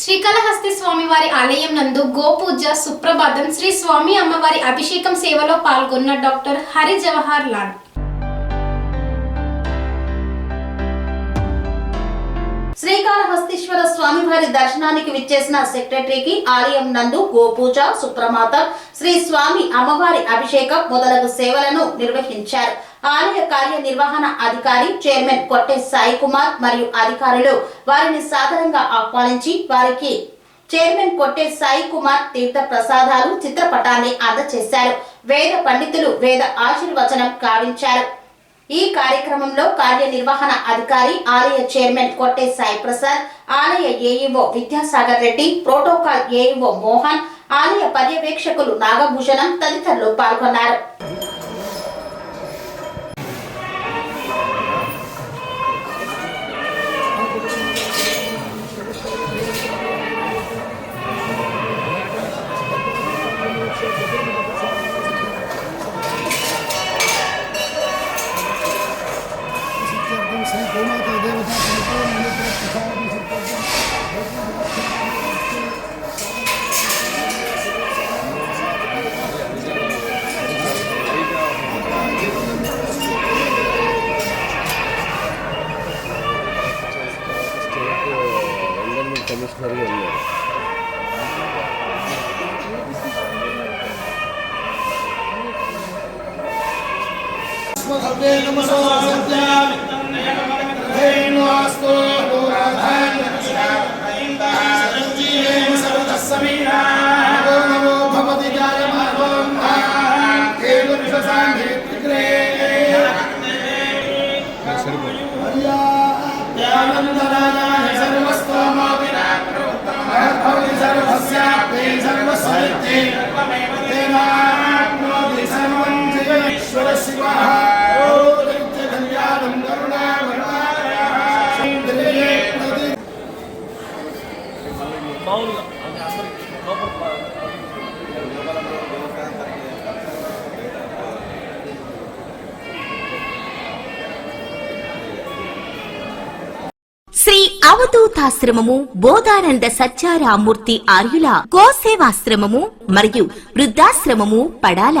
శ్రీకాళహస్తి స్వామివారి ఆలయం నందు గోపూజ సుప్రభాతం శ్రీ స్వామి అమ్మవారి అభిషేకం సేవలో పాల్గొన్న డాక్టర్ హరి జవహర్ లాల్. శ్రీకాళహస్తీశ్వర స్వామివారి దర్శనానికి విచ్చేసిన సెక్రటరీకి ఆలయం నందు గోపూజ సుప్రమాత శ్రీ స్వామి అమ్మవారి అభిషేకం మొదలగు సేవలను నిర్వహించారు. ఆలయ కార్యనిర్వహణ అధికారి చైర్మన్ కొట్టె సాయి కుమార్ మరియు అధికారులు వారిని సాధారణంగా ఆహ్వానించి వారికి చైర్మన్ కొట్టే సాయి కుమార్ తీర్థ ప్రసాదాలు చిత్రపటాన్ని అందజేశారు వేద పండితులు వేద ఆశీర్వచనం కావించారు ఈ కార్యక్రమంలో కార్యనిర్వహణ అధికారి ఆలయ చైర్మన్ కొట్టే సాయి ప్రసాద్ ఆలయ AEO Vidyasagar Reddy protocol AEO Mohan ఆలయ పర్యవేక్షకులు నాగభూషణం తదితరులు పాల్గొన్నారు. 생겼네. 감사합니다. శ్రీ అవధూతాశ్రమము బోధానంద సత్యారామూర్తి ఆర్యుల గోసేవాశ్రమము మరియు వృద్ధాశ్రమము పడాల.